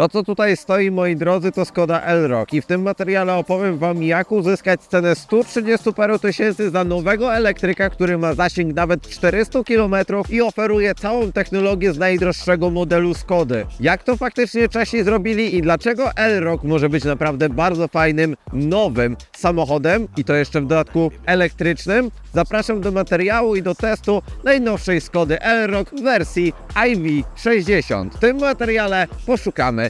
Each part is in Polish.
To co tutaj stoi moi drodzy to Skoda Elrock i w tym materiale opowiem wam jak uzyskać cenę 130 paru tysięcy za nowego elektryka, który ma zasięg nawet 400 km i oferuje całą technologię z najdroższego modelu Skody. Jak to faktycznie Czesi zrobili i dlaczego Elrock może być naprawdę bardzo fajnym, nowym samochodem i to jeszcze w dodatku elektrycznym? Zapraszam do materiału i do testu najnowszej Skody Elrock w wersji IV60. W tym materiale poszukamy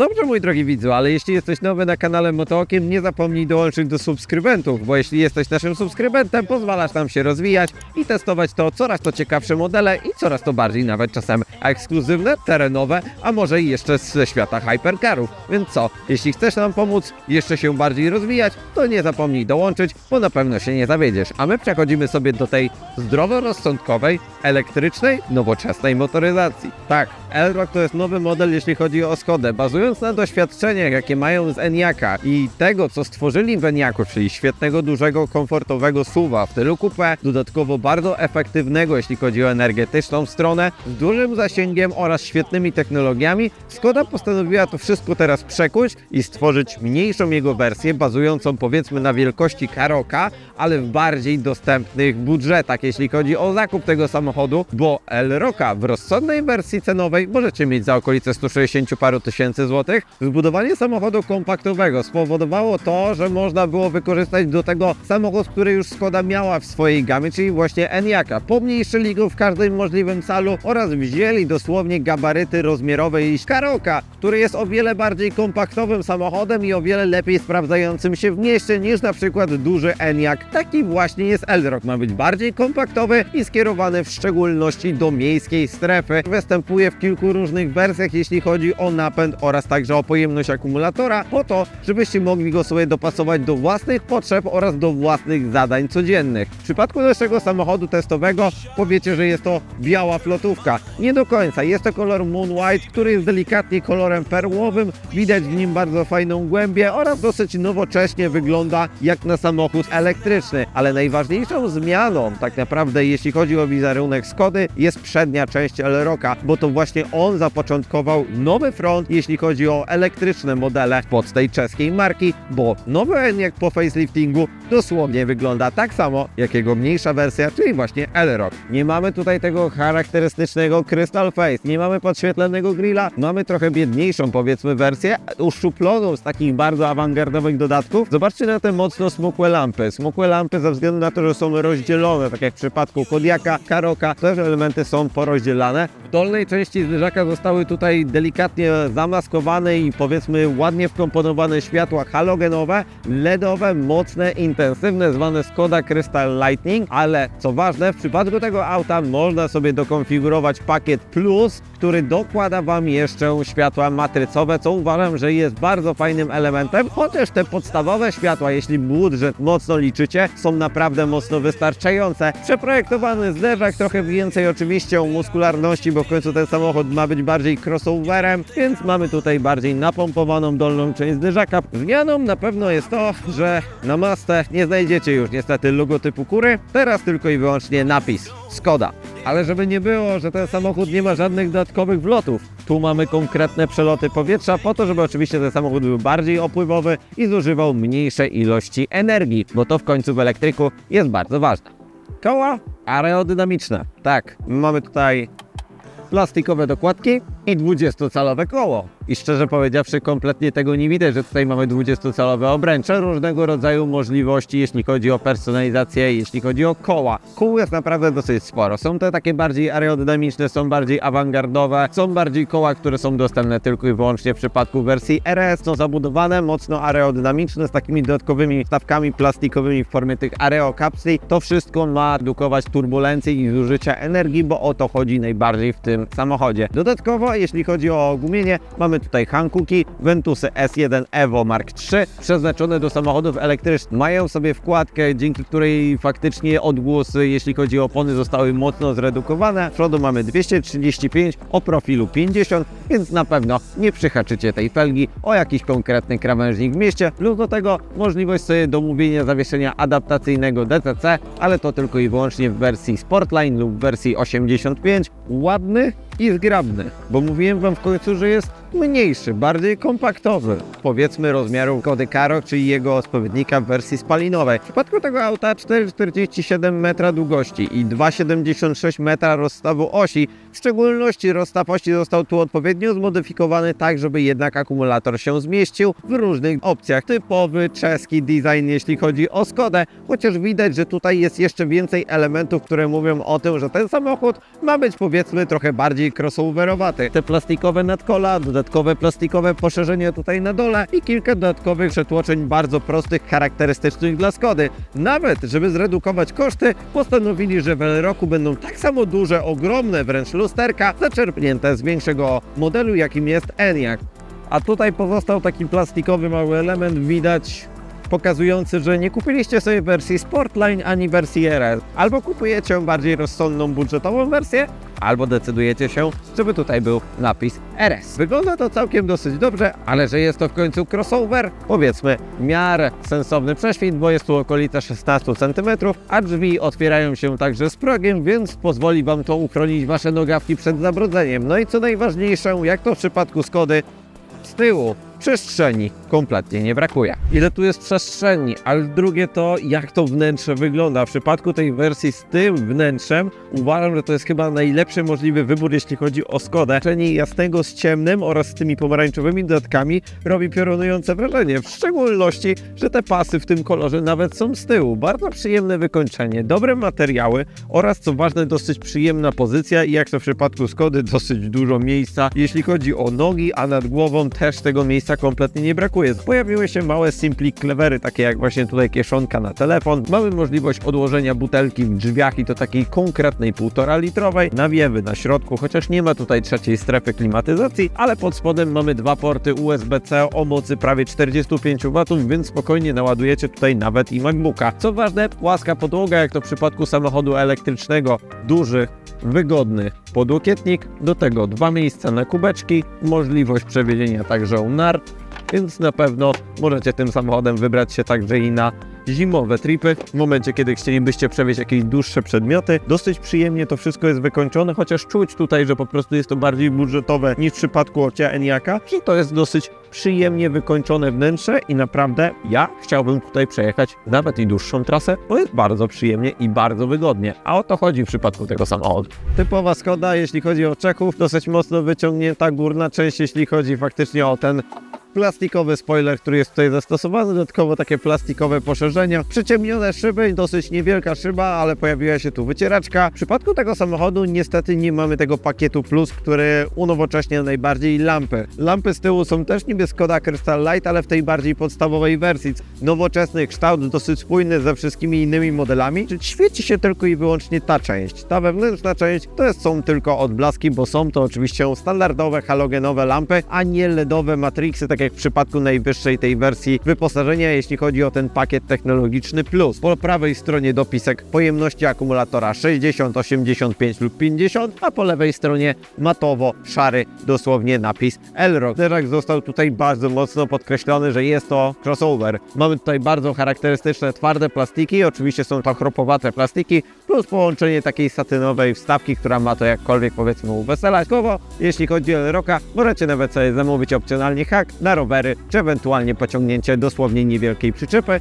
dobrze, mój drogi widzu, ale jeśli jesteś nowy na kanale Motookiem, nie zapomnij dołączyć do subskrybentów, bo jeśli jesteś naszym subskrybentem, pozwalasz nam się rozwijać i testować to coraz to ciekawsze modele i coraz to bardziej nawet czasem ekskluzywne, terenowe, a może i jeszcze ze świata hypercarów. Więc co, jeśli chcesz nam pomóc jeszcze się bardziej rozwijać, to nie zapomnij dołączyć, bo na pewno się nie zawiedziesz. A my przechodzimy sobie do tej zdroworozsądkowej, elektrycznej, nowoczesnej motoryzacji. Tak, Elrock to jest nowy model, jeśli chodzi o Skodę. Bazując na doświadczeniach, jakie mają z Eniaka i tego, co stworzyli w Eniaku, czyli świetnego, dużego, komfortowego SUVa w stylu coupé, dodatkowo bardzo efektywnego, jeśli chodzi o energetyczną stronę, z dużym zasięgiem oraz świetnymi technologiami, Skoda postanowiła to wszystko teraz przekuć i stworzyć mniejszą jego wersję, bazującą powiedzmy na wielkości Karoka, ale w bardziej dostępnych budżetach, jeśli chodzi o zakup tego samochodu, bo L-Rocka w rozsądnej wersji cenowej możecie mieć za okolice 160 paru tysięcy złotych. Zbudowanie samochodu kompaktowego spowodowało to, że można było wykorzystać do tego samochód, który już Skoda miała w swojej gamie, czyli właśnie Enyaka. Pomniejszyli go w każdym możliwym calu oraz wzięli dosłownie gabaryty rozmiarowe i Karoka, który jest o wiele bardziej kompaktowym samochodem i o wiele lepiej sprawdzającym się w mieście niż na przykład duży Enyaq. Taki właśnie jest Elrock. Ma być bardziej kompaktowy i skierowany w szczególności do miejskiej strefy. Występuje w kilku różnych wersjach, jeśli chodzi o napęd oraz także o pojemność akumulatora, po to, żebyście mogli go sobie dopasować do własnych potrzeb oraz do własnych zadań codziennych. W przypadku naszego samochodu testowego powiecie, że jest to biała flotówka. Nie do końca. Jest to kolor Moon White, który jest delikatnie kolorem perłowym. Widać w nim bardzo fajną głębię oraz dosyć nowocześnie wygląda jak na samochód elektryczny. Ale najważniejszą zmianą, tak naprawdę, jeśli chodzi o wizerunek Skody, jest przednia część L-Rocka, bo to właśnie on zapoczątkował nowy front, jeśli chodzi o elektryczne modele pod tej czeskiej marki, bo nowy Enyaq po faceliftingu dosłownie wygląda tak samo, jak jego mniejsza wersja, czyli właśnie L-Rock. Nie mamy tutaj tego charakterystycznego Crystal Face, nie mamy podświetlonego grilla, mamy trochę biedniejszą powiedzmy wersję, uszczuploną z takich bardzo awangardowych dodatków. Zobaczcie na te mocno smukłe lampy. Smukłe lampy ze względu na to, że są rozdzielone, tak jak w przypadku Kodiaka, Karoka, też elementy są porozdzielane. W dolnej części zderzaka zostały tutaj delikatnie zamaskowane i powiedzmy ładnie wkomponowane światła halogenowe, LEDowe, mocne, intensywne, zwane Skoda Crystal Lightning, ale co ważne, w przypadku tego auta można sobie dokonfigurować pakiet Plus, który dokłada Wam jeszcze światła matrycowe, co uważam, że jest bardzo fajnym elementem, chociaż te podstawowe światła, jeśli budżet mocno liczycie, są naprawdę mocno wystarczające. Przeprojektowany zderzak, trochę więcej oczywiście o muskularności, bo w końcu ten samochód ma być bardziej crossoverem, więc mamy tutaj bardziej napompowaną dolną część zderzaka. Zmianą na pewno jest to, że na Mazdę nie znajdziecie już niestety logotypu kury, teraz tylko i wyłącznie napis Skoda. Ale żeby nie było, że ten samochód nie ma żadnych dodatkowych wlotów, tu mamy konkretne przeloty powietrza po to, żeby oczywiście ten samochód był bardziej opływowy i zużywał mniejsze ilości energii, bo to w końcu w elektryku jest bardzo ważne. Koła aerodynamiczne. Tak, mamy tutaj plastikowe dokładki i 20-calowe koło. I szczerze powiedziawszy, kompletnie tego nie widać, że tutaj mamy 20-calowe obręcze, różnego rodzaju możliwości, jeśli chodzi o personalizację, jeśli chodzi o koła. Kół jest naprawdę dosyć sporo. Są te takie bardziej aerodynamiczne, są bardziej awangardowe, są bardziej koła, które są dostępne tylko i wyłącznie w przypadku wersji RS. Są zabudowane, mocno aerodynamiczne, z takimi dodatkowymi wstawkami plastikowymi w formie tych aerokapsli. To wszystko ma redukować turbulencje i zużycia energii, bo o to chodzi najbardziej w tym samochodzie. Dodatkowo, jeśli chodzi o gumienie, mamy tutaj Hankoki, Ventusy S1 Evo Mark III, przeznaczone do samochodów elektrycznych. Mają sobie wkładkę, dzięki której faktycznie odgłosy, jeśli chodzi o opony, zostały mocno zredukowane. W przodu mamy 235, o profilu 50, więc na pewno nie przyhaczycie tej felgi o jakiś konkretny krawężnik w mieście, lub do tego możliwość sobie domówienia zawieszenia adaptacyjnego DTC, ale to tylko i wyłącznie w wersji Sportline lub w wersji 85. Ładny i zgrabny, bo mówiłem Wam w końcu, że jest mniejszy, bardziej kompaktowy. Powiedzmy rozmiaru Kody Karoq, czyli jego odpowiednika w wersji spalinowej. W przypadku tego auta 4,47 metra długości i 2,76 metra rozstawu osi. W szczególności rozstaw osi został tu odpowiednio zmodyfikowany tak, żeby jednak akumulator się zmieścił w różnych opcjach. Typowy czeski design, jeśli chodzi o Skodę, chociaż widać, że tutaj jest jeszcze więcej elementów, które mówią o tym, że ten samochód ma być powiedzmy trochę bardziej crossoverowaty. Te plastikowe nadkola, dodatkowe plastikowe poszerzenie tutaj na dole i kilka dodatkowych przetłoczeń bardzo prostych, charakterystycznych dla Skody. Nawet, żeby zredukować koszty, postanowili, że w L-Roku będą tak samo duże, ogromne wręcz lusterka, zaczerpnięte z większego modelu, jakim jest Enyaq. A tutaj pozostał taki plastikowy mały element, widać pokazujący, że nie kupiliście sobie wersji Sportline ani wersji RS. Albo kupujecie bardziej rozsądną, budżetową wersję, albo decydujecie się, żeby tutaj był napis RS. Wygląda to całkiem dosyć dobrze, ale że jest to w końcu crossover, powiedzmy miarę sensowny prześwit, bo jest tu okolica 16 cm, a drzwi otwierają się także z progiem, więc pozwoli Wam to uchronić Wasze nogawki przed zabrudzeniem. No i co najważniejsze, jak to w przypadku Skody, z tyłu przestrzeni kompletnie nie brakuje. Ile tu jest przestrzeni, ale drugie to jak to wnętrze wygląda. W przypadku tej wersji z tym wnętrzem uważam, że to jest chyba najlepszy możliwy wybór, jeśli chodzi o Skodę. Przestrzeni jasnego z ciemnym oraz z tymi pomarańczowymi dodatkami robi piorunujące wrażenie. W szczególności, że te pasy w tym kolorze nawet są z tyłu. Bardzo przyjemne wykończenie, dobre materiały oraz co ważne dosyć przyjemna pozycja i jak to w przypadku Skody dosyć dużo miejsca, jeśli chodzi o nogi, a nad głową też tego miejsca kompletnie nie brakuje. Pojawiły się małe simpli clevery, takie jak właśnie tutaj kieszonka na telefon. Mamy możliwość odłożenia butelki w drzwiach i to takiej konkretnej 1,5 litrowej. Nawiewy na środku, chociaż nie ma tutaj trzeciej strefy klimatyzacji, ale pod spodem mamy dwa porty USB-C o mocy prawie 45 W, więc spokojnie naładujecie tutaj nawet i MacBooka. Co ważne, płaska podłoga, jak to w przypadku samochodu elektrycznego, duży, wygodny podłokietnik, do tego dwa miejsca na kubeczki, możliwość przewiezienia także nar, więc na pewno możecie tym samochodem wybrać się także i na zimowe tripy. W momencie, kiedy chcielibyście przewieźć jakieś dłuższe przedmioty, dosyć przyjemnie to wszystko jest wykończone, chociaż czuć tutaj, że po prostu jest to bardziej budżetowe niż w przypadku Ocia Eniaka, i to jest dosyć przyjemnie wykończone wnętrze i naprawdę ja chciałbym tutaj przejechać nawet i dłuższą trasę, bo jest bardzo przyjemnie i bardzo wygodnie. A o to chodzi w przypadku tego samochodu. Typowa Skoda, jeśli chodzi o Czechów, dosyć mocno wyciągnięta górna część, jeśli chodzi faktycznie o ten plastikowy spoiler, który jest tutaj zastosowany, dodatkowo takie plastikowe poszerzenia, przyciemnione szyby, dosyć niewielka szyba, ale pojawiła się tu wycieraczka. W przypadku tego samochodu niestety nie mamy tego pakietu plus, który unowocześnia najbardziej lampy. Lampy z tyłu są też niby Skoda Crystal Light, ale w tej bardziej podstawowej wersji. Nowoczesny kształt, dosyć spójny ze wszystkimi innymi modelami. Świeci się tylko i wyłącznie ta część. Ta wewnętrzna część to są tylko odblaski, bo są to oczywiście standardowe halogenowe lampy, a nie LEDowe matrixy, tak jak w przypadku najwyższej tej wersji wyposażenia, jeśli chodzi o ten pakiet technologiczny plus. Po prawej stronie dopisek pojemności akumulatora 60, 85 lub 50, a po lewej stronie matowo szary dosłownie napis Elrock. Zderzak został tutaj bardzo mocno podkreślony, że jest to crossover. Mamy tutaj bardzo charakterystyczne twarde plastiki, oczywiście są to chropowate plastiki, plus połączenie takiej satynowej wstawki, która ma to jakkolwiek powiedzmy uweselać. Kowo, jeśli chodzi o Elrocka, możecie nawet sobie zamówić opcjonalnie hak na rowery, czy ewentualnie pociągnięcie dosłownie niewielkiej przyczepy.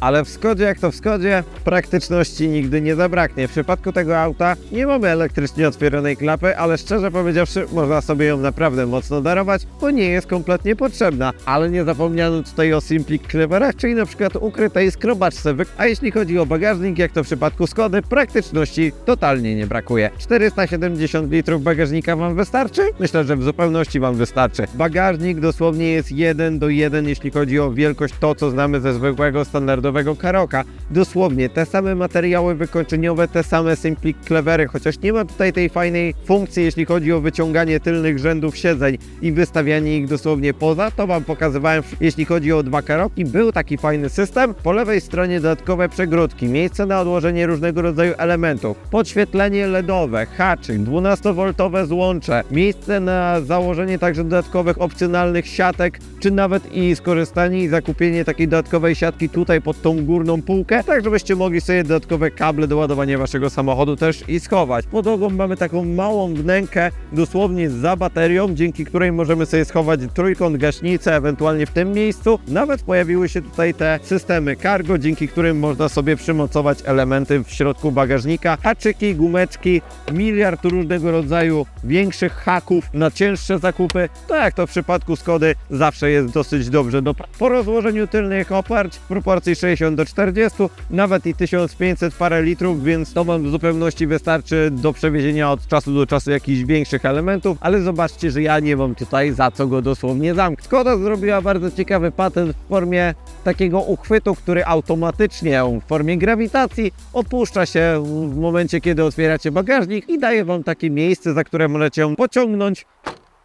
Ale w Skodzie, jak to w Skodzie, praktyczności nigdy nie zabraknie. W przypadku tego auta nie mamy elektrycznie otwieronej klapy, ale szczerze powiedziawszy, można sobie ją naprawdę mocno darować, bo nie jest kompletnie potrzebna. Ale nie zapomniano tutaj o Simplik Cleverach, czyli na przykład ukrytej skrobaczce. Wy- A jeśli chodzi o bagażnik, jak to w przypadku Skody, praktyczności totalnie nie brakuje. 470 litrów bagażnika Wam wystarczy? Myślę, że w zupełności Wam wystarczy. Bagażnik dosłownie jest 1 do 1, jeśli chodzi o wielkość to, co znamy ze zwykłego, standardowego Karoka. Dosłownie te same materiały wykończeniowe, te same Simplik Clevery, chociaż nie ma tutaj tej fajnej funkcji, jeśli chodzi o wyciąganie tylnych rzędów siedzeń i wystawianie ich dosłownie poza, to Wam pokazywałem, jeśli chodzi o dwa Karoki, był taki fajny system. Po lewej stronie dodatkowe przegródki, miejsce na odłożenie różnego rodzaju elementów, podświetlenie LEDowe, haczyk, 12V złącze, miejsce na założenie także dodatkowych opcjonalnych siatek, czy nawet i skorzystanie i zakupienie takiej dodatkowej siatki tutaj pod tą górną półkę, tak żebyście mogli sobie dodatkowe kable do ładowania waszego samochodu też i schować. Podłogą mamy taką małą wnękę, dosłownie za baterią, dzięki której możemy sobie schować trójkąt gaśnicę, ewentualnie w tym miejscu. Nawet pojawiły się tutaj te systemy cargo, dzięki którym można sobie przymocować elementy w środku bagażnika, haczyki, gumeczki, miliard różnego rodzaju większych haków na cięższe zakupy. To jak to w przypadku Skody zawsze jest dosyć dobrze. Do, po rozłożeniu tylnych oparć w proporcji 60 do 40, nawet i 1500 parę litrów, więc to Wam w zupełności wystarczy do przewiezienia od czasu do czasu jakichś większych elementów, ale zobaczcie, że ja nie mam tutaj za co go dosłownie zamknąć. Skoda zrobiła bardzo ciekawy patent w formie takiego uchwytu, który automatycznie w formie grawitacji opuszcza się w momencie, kiedy otwieracie bagażnik i daje Wam takie miejsce, za które możecie pociągnąć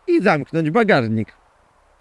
i zamknąć bagażnik.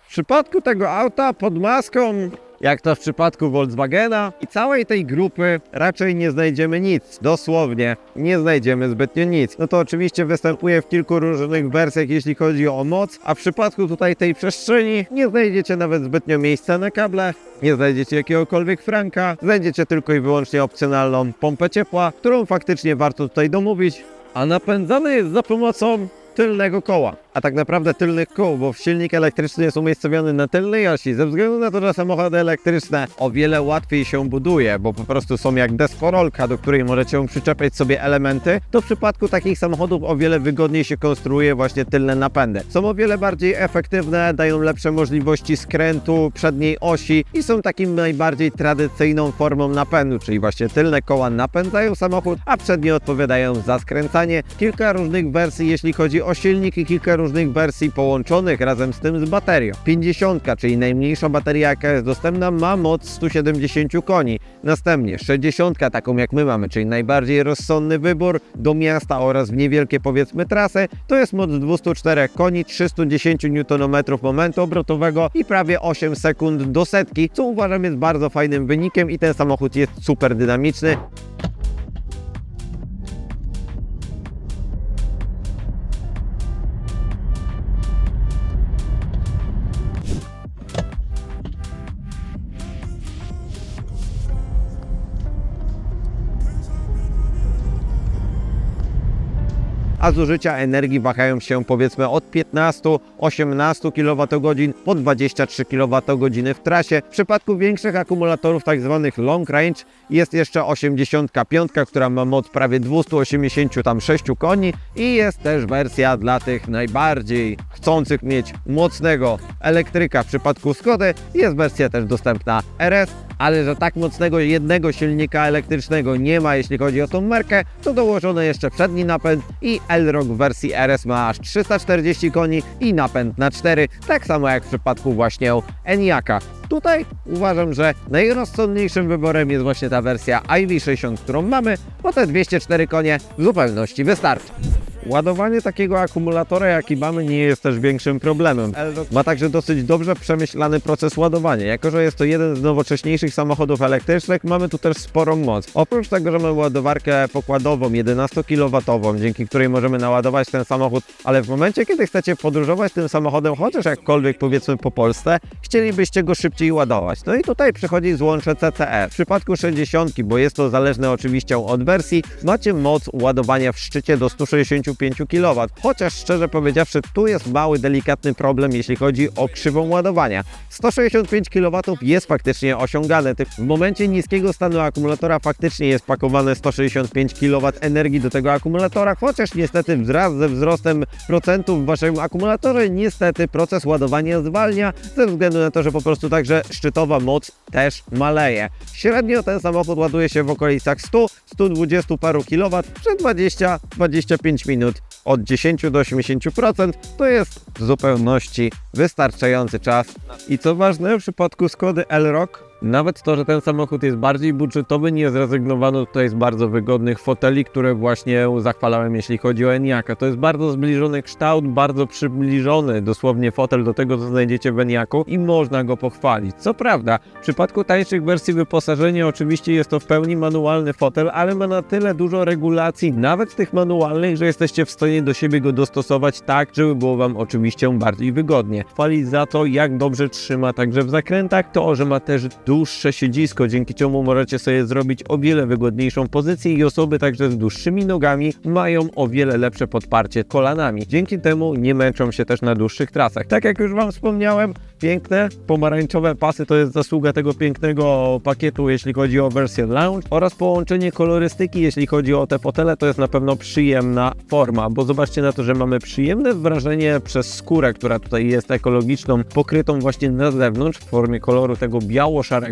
W przypadku tego auta pod maską, jak to w przypadku Volkswagena i całej tej grupy, raczej nie znajdziemy nic. Dosłownie, nie znajdziemy zbytnio nic. No to oczywiście występuje w kilku różnych wersjach, jeśli chodzi o moc, a w przypadku tutaj tej przestrzeni nie znajdziecie nawet zbytnio miejsca na kable, nie znajdziecie jakiegokolwiek franka, znajdziecie tylko i wyłącznie opcjonalną pompę ciepła, którą faktycznie warto tutaj domówić, a napędzany jest za pomocą tylnego koła, a tak naprawdę tylnych kół, bo silnik elektryczny jest umiejscowiony na tylnej osi. Ze względu na to, że samochody elektryczne o wiele łatwiej się buduje, bo po prostu są jak deskorolka, do której możecie przyczepiać sobie elementy, to w przypadku takich samochodów o wiele wygodniej się konstruuje właśnie tylne napędy. Są o wiele bardziej efektywne, dają lepsze możliwości skrętu przedniej osi i są takim najbardziej tradycyjną formą napędu, czyli właśnie tylne koła napędzają samochód, a przednie odpowiadają za skręcanie. Kilka różnych wersji, jeśli chodzi o silnik i kilka różnych wersji połączonych razem z tym z baterią. 50, czyli najmniejsza bateria jaka jest dostępna, ma moc 170 koni. Następnie 60, taką jak my mamy, czyli najbardziej rozsądny wybór do miasta oraz w niewielkie powiedzmy trasy, to jest moc 204 koni, 310 Nm momentu obrotowego i prawie 8 sekund do setki, co uważam jest bardzo fajnym wynikiem i ten samochód jest super dynamiczny. A zużycia energii wahają się powiedzmy od 15-18 kWh po 23 kWh w trasie. W przypadku większych akumulatorów tak zwanych long range jest jeszcze 85, która ma moc prawie 286 koni i jest też wersja dla tych najbardziej chcących mieć mocnego elektryka w przypadku Skody. Jest wersja też dostępna RS, ale że tak mocnego jednego silnika elektrycznego nie ma, jeśli chodzi o tą markę, to dołożono jeszcze przedni napęd i Elrock w wersji RS ma aż 340 koni i napęd na 4, tak samo jak w przypadku właśnie Eniaka. Tutaj uważam, że najrozsądniejszym wyborem jest właśnie ta wersja IV60, którą mamy, bo te 204 konie w zupełności wystarczy. Ładowanie takiego akumulatora, jaki mamy, nie jest też większym problemem. Ma także dosyć dobrze przemyślany proces ładowania. Jako, że jest to jeden z nowocześniejszych samochodów elektrycznych, mamy tu też sporą moc. Oprócz tego, że mamy ładowarkę pokładową 11 kW, dzięki której możemy naładować ten samochód, ale w momencie, kiedy chcecie podróżować tym samochodem, chociaż jakkolwiek powiedzmy po Polsce, chcielibyście go szybciej ładować. No i tutaj przychodzi złącze CCE. W przypadku 60, bo jest to zależne oczywiście od wersji, macie moc ładowania w szczycie do 160 165 kW. Chociaż szczerze powiedziawszy, tu jest mały, delikatny problem, jeśli chodzi o krzywą ładowania. 165 kW jest faktycznie osiągane. W momencie niskiego stanu akumulatora faktycznie jest pakowane 165 kW energii do tego akumulatora, chociaż niestety wraz ze wzrostem procentów w waszym akumulatorze, niestety proces ładowania zwalnia ze względu na to, że po prostu także szczytowa moc też maleje. Średnio ten samochód ładuje się w okolicach 100-120 paru kW przez 20-25 minut. Od 10 do 80% to jest w zupełności wystarczający czas. I co ważne, w przypadku Skody L-Rock nawet to, że ten samochód jest bardziej budżetowy, nie zrezygnowano tutaj z bardzo wygodnych foteli, które właśnie zachwalałem, jeśli chodzi o Eniaka. To jest bardzo zbliżony kształt, bardzo przybliżony dosłownie fotel do tego, co znajdziecie w Eniaku i można go pochwalić. Co prawda, w przypadku tańszych wersji wyposażenia oczywiście jest to w pełni manualny fotel, ale ma na tyle dużo regulacji, nawet tych manualnych, że jesteście w stanie do siebie go dostosować tak, żeby było Wam oczywiście bardziej wygodnie. Chwalić za to, jak dobrze trzyma także w zakrętach, to, że ma też dłuższe siedzisko, dzięki czemu możecie sobie zrobić o wiele wygodniejszą pozycję i osoby także z dłuższymi nogami mają o wiele lepsze podparcie kolanami. Dzięki temu nie męczą się też na dłuższych trasach. Tak jak już Wam wspomniałem, piękne pomarańczowe pasy to jest zasługa tego pięknego pakietu, jeśli chodzi o wersję lounge oraz połączenie kolorystyki, jeśli chodzi o te fotele, to jest na pewno przyjemna forma, bo zobaczcie na to, że mamy przyjemne wrażenie przez skórę, która tutaj jest ekologiczną, pokrytą właśnie na zewnątrz w formie koloru tego biało-szarego.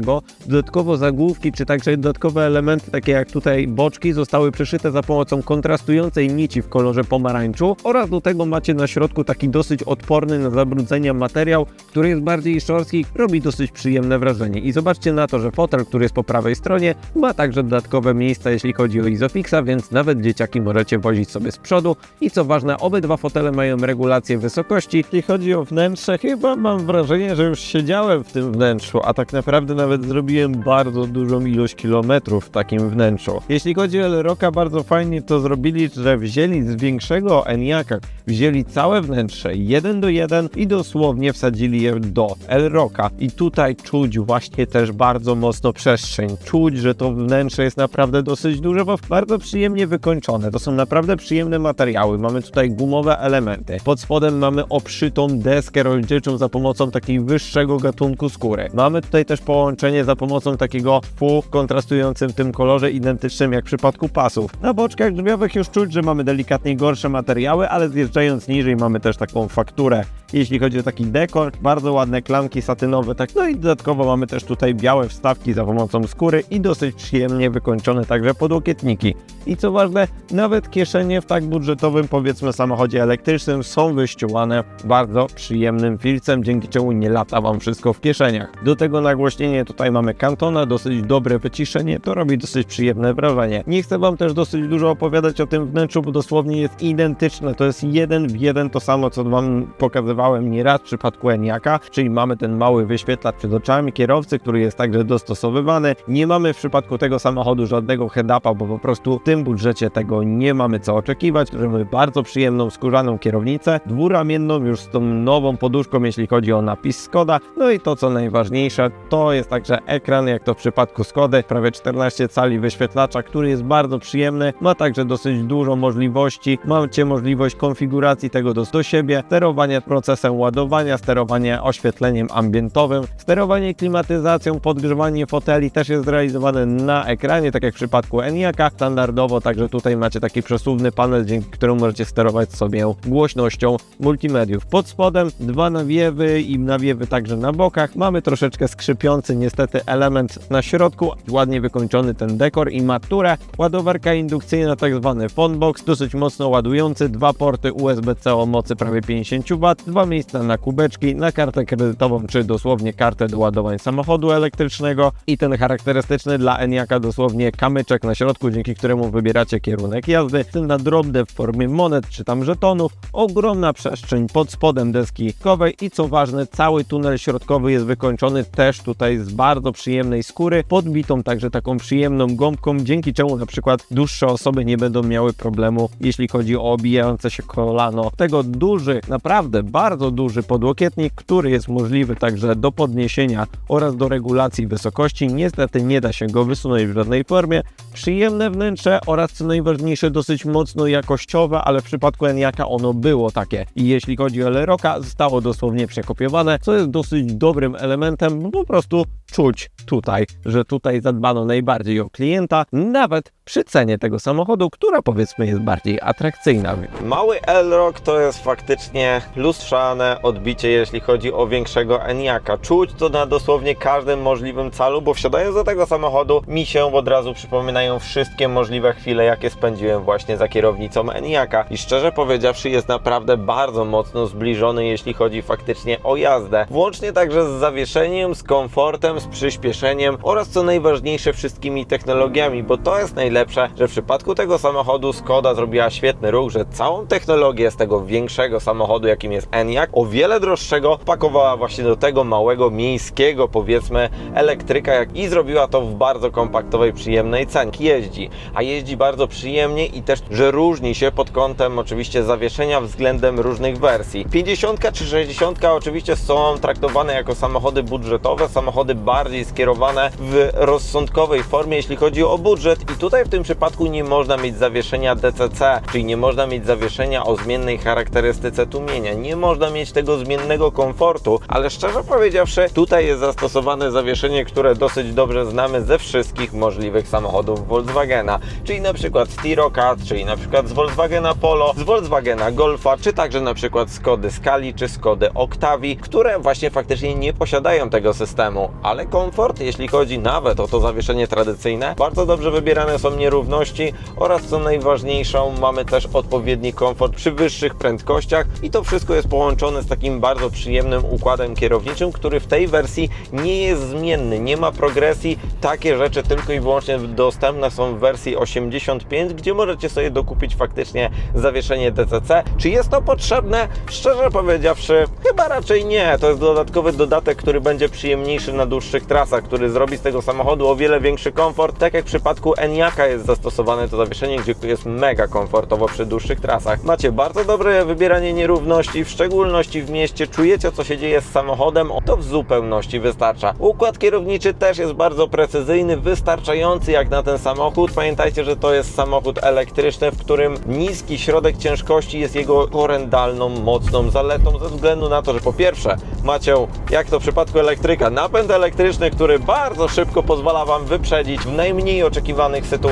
Dodatkowo zagłówki, czy także dodatkowe elementy, takie jak tutaj boczki, zostały przyszyte za pomocą kontrastującej nici w kolorze pomarańczu oraz do tego macie na środku taki dosyć odporny na zabrudzenia materiał, który jest bardziej szorstki, robi dosyć przyjemne wrażenie. I zobaczcie na to, że fotel, który jest po prawej stronie, ma także dodatkowe miejsca, jeśli chodzi o Isofixa, więc nawet dzieciaki możecie wozić sobie z przodu. I co ważne, obydwa fotele mają regulację wysokości. Jeśli chodzi o wnętrze, chyba mam wrażenie, że już siedziałem w tym wnętrzu, a tak naprawdę nawet zrobiłem bardzo dużą ilość kilometrów w takim wnętrzu. Jeśli chodzi o L-Rocka, bardzo fajnie to zrobili, że wzięli z większego Eniaka, wzięli całe wnętrze, jeden do jeden i dosłownie wsadzili je do L-Rocka. I tutaj czuć właśnie też bardzo mocno przestrzeń. Czuć, że to wnętrze jest naprawdę dosyć duże, bo bardzo przyjemnie wykończone. To są naprawdę przyjemne materiały. Mamy tutaj gumowe elementy. Pod spodem mamy obszytą deskę rolniczą za pomocą takiej wyższego gatunku skóry. Mamy tutaj też połączenie za pomocą takiego fu kontrastującym tym kolorze identycznym jak w przypadku pasów. Na boczkach drzwiowych już czuć, że mamy delikatnie gorsze materiały, ale zjeżdżając niżej mamy też taką fakturę. Jeśli chodzi o taki dekor, bardzo ładne klamki satynowe, tak. No i dodatkowo mamy też tutaj białe wstawki za pomocą skóry i dosyć przyjemnie wykończone także podłokietniki. I co ważne, nawet kieszenie w tak budżetowym, powiedzmy, samochodzie elektrycznym są wyściółane bardzo przyjemnym filcem, dzięki czemu nie lata Wam wszystko w kieszeniach. Do tego nagłośnienie tutaj mamy Cantona, dosyć dobre wyciszenie, to robi dosyć przyjemne wrażenie. Nie chcę Wam też dosyć dużo opowiadać o tym wnętrzu, bo dosłownie jest identyczne, to jest jeden w jeden to samo, co Wam pokazywałem nieraz w przypadku Eniaka, czyli mamy ten mały wyświetlacz przed oczami kierowcy, który jest także dostosowywany. Nie mamy w przypadku tego samochodu żadnego head-upa, bo po prostu w tym budżecie tego nie mamy co oczekiwać. Mamy bardzo przyjemną skórzaną kierownicę, dwuramienną już z tą nową poduszką, jeśli chodzi o napis Skoda. No i to co najważniejsze, to jest także ekran, jak to w przypadku Skody, prawie 14 cali wyświetlacza, który jest bardzo przyjemny. Ma także dosyć dużo możliwości. Macie możliwość konfiguracji tego do, do siebie, sterowanie procesem ładowania, sterowanie oświetleniem ambientowym, sterowanie klimatyzacją, podgrzewanie foteli też jest zrealizowane na ekranie, tak jak w przypadku Eniaka. Standardowo także tutaj macie taki przesuwny panel, dzięki któremu możecie sterować sobie głośnością multimediów. Pod spodem dwa nawiewy i nawiewy także na bokach. Mamy troszeczkę skrzypiący niestety element na środku, ładnie wykończony ten dekor i maturę. Ładowarka indukcyjna, tak zwany phonebox, dosyć mocno ładujący, dwa porty USB-C o mocy prawie 50 W, dwa miejsca na kubeczki, na kartę kredytową, czy dosłownie kartę do ładowań samochodu elektrycznego. I ten charakterystyczny dla Eniaka dosłownie kamyczek na środku, dzięki któremu wybieracie kierunek jazdy, ten na drobne w formie monet czy tam żetonów, ogromna przestrzeń pod spodem deski i co ważne, cały tunel środkowy jest wykończony też tutaj z bardzo przyjemnej skóry, podbitą także taką przyjemną gąbką, dzięki czemu na przykład dłuższe osoby nie będą miały problemu, jeśli chodzi o obijające się kolano. Tego duży, naprawdę bardzo duży podłokietnik, który jest możliwy także do podniesienia oraz do regulacji wysokości. Niestety nie da się go wysunąć w żadnej formie, przyjemne wnętrze oraz co najważniejsze dosyć mocno jakościowe, ale w przypadku Eniaka ono było takie. I jeśli chodzi o Leroka, zostało dosłownie przekopiowane, co jest dosyć dobrym elementem, bo po prostu czuć tutaj, że tutaj zadbano najbardziej o klienta, nawet przy cenie tego samochodu, która powiedzmy jest bardziej atrakcyjna. Mały Elrock to jest faktycznie lustrzane odbicie, jeśli chodzi o większego Eniaka. Czuć to na dosłownie każdym możliwym calu, bo wsiadając do tego samochodu mi się od razu przypominają wszystkie możliwe chwile, jakie spędziłem właśnie za kierownicą Eniaka. I szczerze powiedziawszy jest naprawdę bardzo mocno zbliżony, jeśli chodzi faktycznie o jazdę. Włącznie także z zawieszeniem, z komfortem, z przyspieszeniem oraz co najważniejsze wszystkimi technologiami, bo to jest najlepsze, że w przypadku tego samochodu Skoda zrobiła świetny ruch, że całą technologię z tego większego samochodu, jakim jest Enyaq, o wiele droższego pakowała właśnie do tego małego, miejskiego, powiedzmy, elektryka jak i zrobiła to w bardzo kompaktowej, przyjemnej cenie. Jeździ, a jeździ bardzo przyjemnie i też, że różni się pod kątem oczywiście zawieszenia względem różnych wersji. 50 czy 60 oczywiście są traktowane jako samochody budżetowe, samochody bardziej skierowane w rozsądkowej formie, jeśli chodzi o budżet i tutaj w tym przypadku nie można mieć zawieszenia DCC, czyli nie można mieć zawieszenia o zmiennej charakterystyce tłumienia, nie można mieć tego zmiennego komfortu, ale szczerze powiedziawszy, tutaj jest zastosowane zawieszenie, które dosyć dobrze znamy ze wszystkich możliwych samochodów Volkswagena, czyli na przykład z T-Rocka, czyli na przykład z Volkswagena Polo, z Volkswagena Golfa, czy także na przykład Skody Scali, czy Skody Octavii, które właśnie faktycznie nie posiadają tego systemu, ale komfort, jeśli chodzi nawet o to zawieszenie tradycyjne, bardzo dobrze wybierane są nierówności oraz co najważniejszą, mamy też odpowiedni komfort przy wyższych prędkościach i to wszystko jest połączone z takim bardzo przyjemnym układem kierowniczym, który w tej wersji nie jest zmienny, nie ma progresji. Takie rzeczy tylko i wyłącznie dostępne są w wersji 85, gdzie możecie sobie dokupić faktycznie zawieszenie DCC. Czy jest to potrzebne? Szczerze powiedziawszy, chyba raczej nie. To jest dodatkowy dodatek, który będzie przyjemniejszy na dłuższych trasach, który zrobi z tego samochodu o wiele większy komfort. Tak jak w przypadku Eniaka jest zastosowane to zawieszenie, gdzie jest mega komfortowo przy dłuższych trasach. Macie bardzo dobre wybieranie nierówności, w szczególności w mieście. Czujecie, co się dzieje z samochodem, to w zupełności wystarcza. Układ kierowniczy też jest bardzo precyzyjny, wystarczający jak na ten samochód. Pamiętajcie, że to jest samochód elektryczny, w którym niski środek ciężkości jest jego horrendalną, mocną zaletą, ze względu na to, że po pierwsze macie, jak to w przypadku elektryka, napęd elektryczny, który bardzo szybko pozwala Wam wyprzedzić w najmniej oczekiwanych sytuacjach,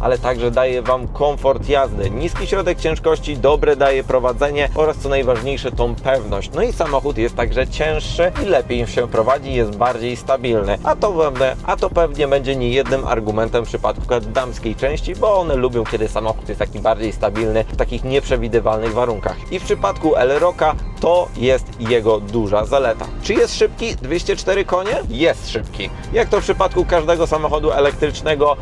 ale także daje Wam komfort jazdy. Niski środek ciężkości, dobre daje prowadzenie oraz co najważniejsze tą pewność. No i samochód jest także cięższy i lepiej się prowadzi, jest bardziej stabilny. A to a to pewnie będzie nie jednym argumentem w przypadku damskiej części, bo one lubią, kiedy samochód jest taki bardziej stabilny w takich nieprzewidywalnych warunkach. I w przypadku L-Rocka to jest jego duża zaleta. Czy jest szybki? 204 konie? Jest szybki. Jak to w przypadku każdego samochodu elektrycznego,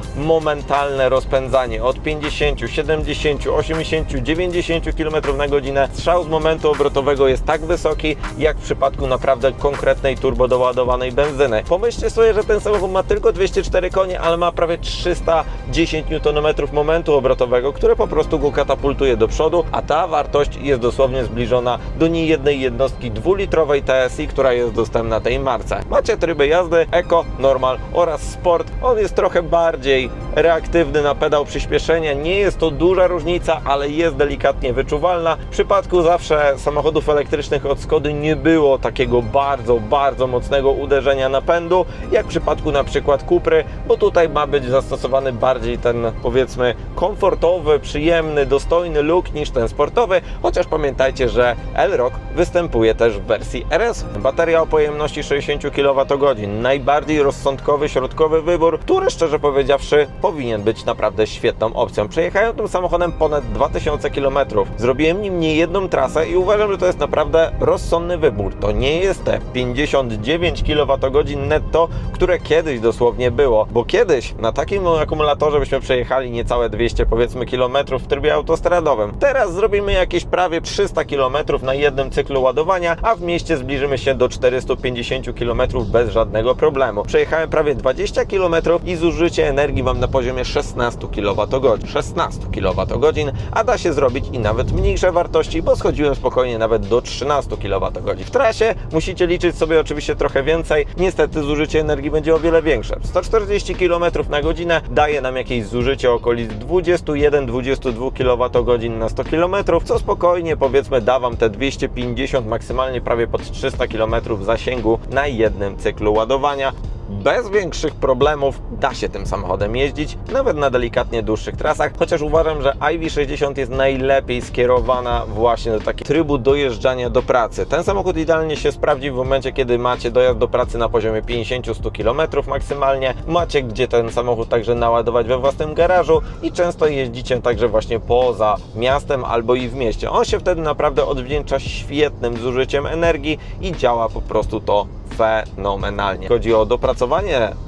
rozpędzanie od 50, 70, 80, 90 km na godzinę. Strzał z momentu obrotowego jest tak wysoki, jak w przypadku naprawdę konkretnej turbo doładowanej benzyny. Pomyślcie sobie, że ten samochód ma tylko 204 konie, ale ma prawie 310 Nm momentu obrotowego, które po prostu go katapultuje do przodu, a ta wartość jest dosłownie zbliżona do niejednej jednostki dwulitrowej TSI, która jest dostępna tej marce. Macie tryby jazdy Eco, Normal oraz Sport. On jest trochę bardziej reaktywny na pedał przyspieszenia. Nie jest to duża różnica, ale jest delikatnie wyczuwalna. W przypadku zawsze samochodów elektrycznych od Skody nie było takiego bardzo, bardzo mocnego uderzenia napędu, jak w przypadku na przykład Cupry, bo tutaj ma być zastosowany bardziej ten powiedzmy komfortowy, przyjemny, dostojny look niż ten sportowy, chociaż pamiętajcie, że L-Rock występuje też w wersji RS. Bateria o pojemności 60 kWh, najbardziej rozsądkowy, środkowy wybór, który szczerze powiedziawszy powinien być naprawdę świetną opcją. Przejechałem tym samochodem ponad 2000 km. Zrobiłem nim nie jedną trasę i uważam, że to jest naprawdę rozsądny wybór. To nie jest te 59 kWh netto, które kiedyś dosłownie było, bo kiedyś na takim akumulatorze byśmy przejechali niecałe 200 powiedzmy kilometrów w trybie autostradowym. Teraz zrobimy jakieś prawie 300 km na jednym cyklu ładowania, a w mieście zbliżymy się do 450 km bez żadnego problemu. Przejechałem prawie 20 km i zużycie energii mam na poziomie 16 kWh. 16 kWh, a da się zrobić i nawet mniejsze wartości, bo schodziłem spokojnie nawet do 13 kWh. W trasie musicie liczyć sobie oczywiście trochę więcej. Niestety zużycie energii będzie o wiele większe. 140 km na godzinę daje nam jakieś zużycie okolic 21-22 kWh na 100 km, co spokojnie powiedzmy da Wam te 250, maksymalnie prawie pod 300 km zasięgu na jednym cyklu ładowania. Bez większych problemów da się tym samochodem jeździć, nawet na delikatnie dłuższych trasach, chociaż uważam, że IV60 jest najlepiej skierowana właśnie do takiego trybu dojeżdżania do pracy. Ten samochód idealnie się sprawdzi w momencie, kiedy macie dojazd do pracy na poziomie 50-100 km maksymalnie, macie gdzie ten samochód także naładować we własnym garażu i często jeździcie także właśnie poza miastem albo i w mieście. On się wtedy naprawdę odwdzięcza świetnym zużyciem energii i działa po prostu to fenomenalnie. Chodzi o dopracowanie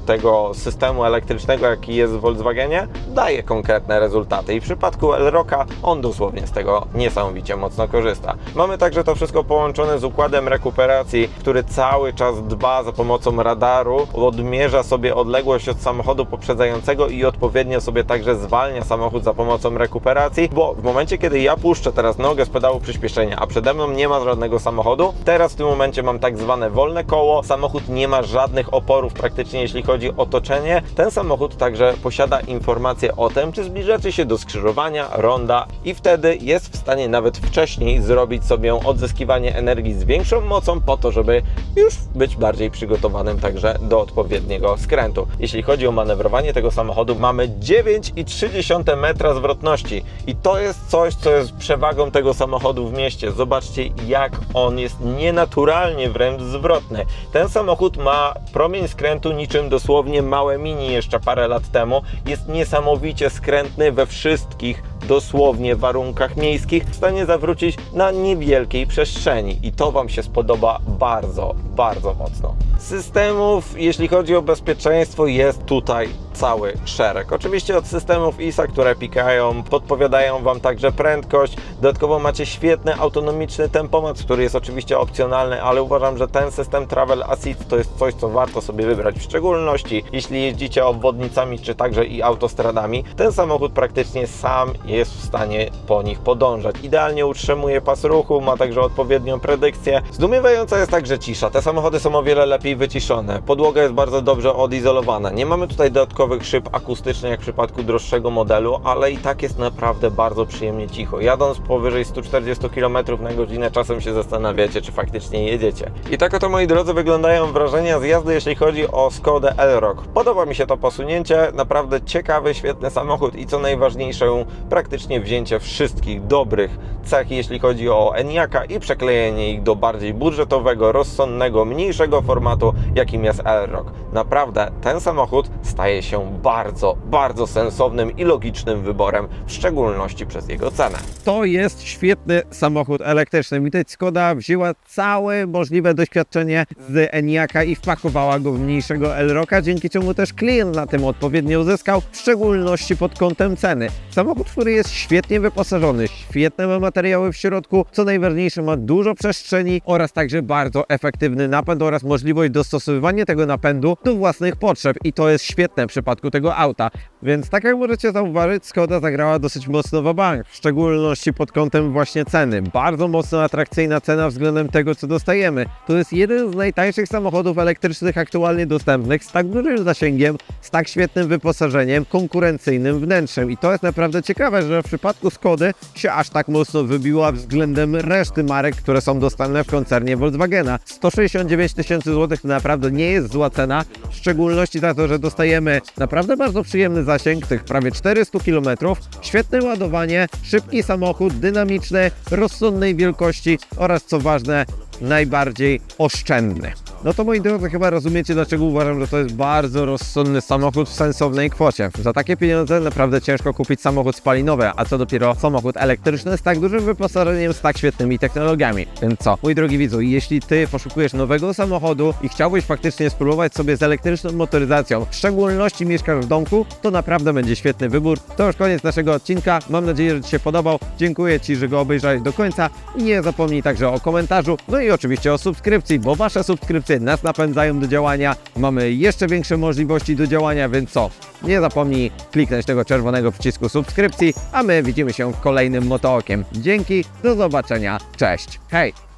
tego systemu elektrycznego, jaki jest w Volkswagenie, daje konkretne rezultaty i w przypadku L-Rocka on dosłownie z tego niesamowicie mocno korzysta. Mamy także to wszystko połączone z układem rekuperacji, który cały czas dba za pomocą radaru, odmierza sobie odległość od samochodu poprzedzającego i odpowiednio sobie także zwalnia samochód za pomocą rekuperacji, bo w momencie, kiedy ja puszczę teraz nogę z pedału przyspieszenia, a przede mną nie ma żadnego samochodu, teraz w tym momencie mam tak zwane wolne koło, samochód nie ma żadnych oporów praktycznie jeśli chodzi o otoczenie. Ten samochód także posiada informację o tym, czy zbliżacie się do skrzyżowania, ronda i wtedy jest w stanie nawet wcześniej zrobić sobie odzyskiwanie energii z większą mocą po to, żeby już być bardziej przygotowanym także do odpowiedniego skrętu. Jeśli chodzi o manewrowanie tego samochodu, mamy 9,3 metra zwrotności i to jest coś, co jest przewagą tego samochodu w mieście. Zobaczcie, jak on jest nienaturalnie wręcz zwrotny. Ten samochód ma promień skrętu niczym dosłownie małe mini jeszcze parę lat temu. Jest niesamowicie skrętny we wszystkich dosłownie warunkach miejskich, w stanie zawrócić na niewielkiej przestrzeni i to Wam się spodoba bardzo, bardzo mocno. Systemów, jeśli chodzi o bezpieczeństwo, jest tutaj cały szereg. Oczywiście od systemów ISA, które pikają, podpowiadają Wam także prędkość. Dodatkowo macie świetny autonomiczny tempomat, który jest oczywiście opcjonalny, ale uważam, że ten system Travel Assist to jest coś, co warto sobie wybrać. W szczególności jeśli jeździcie obwodnicami, czy także i autostradami, ten samochód praktycznie sam jest w stanie po nich podążać. Idealnie utrzymuje pas ruchu, ma także odpowiednią predykcję. Zdumiewająca jest także cisza. Te samochody są o wiele lepiej wyciszone. Podłoga jest bardzo dobrze odizolowana. Nie mamy tutaj dodatkowych szyb akustycznych jak w przypadku droższego modelu, ale i tak jest naprawdę bardzo przyjemnie cicho. Jadąc powyżej 140 km na godzinę czasem się zastanawiacie, czy faktycznie jedziecie. I tak oto moi drodzy wyglądają wrażenia z jazdy, jeśli chodzi o Skodę Elrock. Podoba mi się to posunięcie, naprawdę ciekawy, świetny samochód i co najważniejsze, praktycznie wzięcie wszystkich dobrych cech, jeśli chodzi o Eniaka i przeklejenie ich do bardziej budżetowego, rozsądnego, mniejszego formatu, jakim jest Elrock. Naprawdę ten samochód staje się bardzo, bardzo sensownym i logicznym wyborem, w szczególności przez jego cenę. To jest świetny samochód elektryczny. Widać, Skoda wzięła całe możliwe doświadczenie z Eniaka i wpakowała go w mniejszego Elroka, dzięki czemu też klient na tym odpowiednio uzyskał, w szczególności pod kątem ceny. Samochód, który jest świetnie wyposażony, świetne ma materiały w środku, co najważniejsze ma dużo przestrzeni oraz także bardzo efektywny napęd oraz możliwość dostosowywania tego napędu do własnych potrzeb i to jest świetne w przypadku tego auta. Więc tak jak możecie zauważyć, Skoda zagrała dosyć mocno w bank, w szczególności pod kątem właśnie ceny. Bardzo mocno atrakcyjna cena względem tego, co dostajemy. To jest jeden z najtańszych samochodów elektrycznych aktualnie dostępnych, z tak dużym zasięgiem, z tak świetnym wyposażeniem, konkurencyjnym wnętrzem. I to jest naprawdę ciekawe, że w przypadku Skody się aż tak mocno wybiła względem reszty marek, które są dostępne w koncernie Volkswagena. 169 tysięcy złotych to naprawdę nie jest zła cena, w szczególności za to, że dostajemy naprawdę bardzo przyjemny zasięg, tych prawie 400 km, świetne ładowanie, szybki samochód, dynamiczny, rozsądnej wielkości oraz co ważne, najbardziej oszczędny. No to moi drodzy, chyba rozumiecie, dlaczego uważam, że to jest bardzo rozsądny samochód w sensownej kwocie. Za takie pieniądze naprawdę ciężko kupić samochód spalinowy, a co dopiero samochód elektryczny z tak dużym wyposażeniem, z tak świetnymi technologiami. Więc co, mój drogi widzu, jeśli ty poszukujesz nowego samochodu i chciałbyś faktycznie spróbować sobie z elektryczną motoryzacją, w szczególności mieszkasz w domku, to naprawdę będzie świetny wybór. To już koniec naszego odcinka. Mam nadzieję, że Ci się podobał. Dziękuję Ci, że go obejrzałeś do końca i nie zapomnij także o komentarzu, no i oczywiście o subskrypcji, bo Wasze subskrypcje nas napędzają do działania. Mamy jeszcze większe możliwości do działania, więc co? Nie zapomnij kliknąć tego czerwonego przycisku subskrypcji, a my widzimy się w kolejnym motookiem. Dzięki, do zobaczenia, cześć, hej!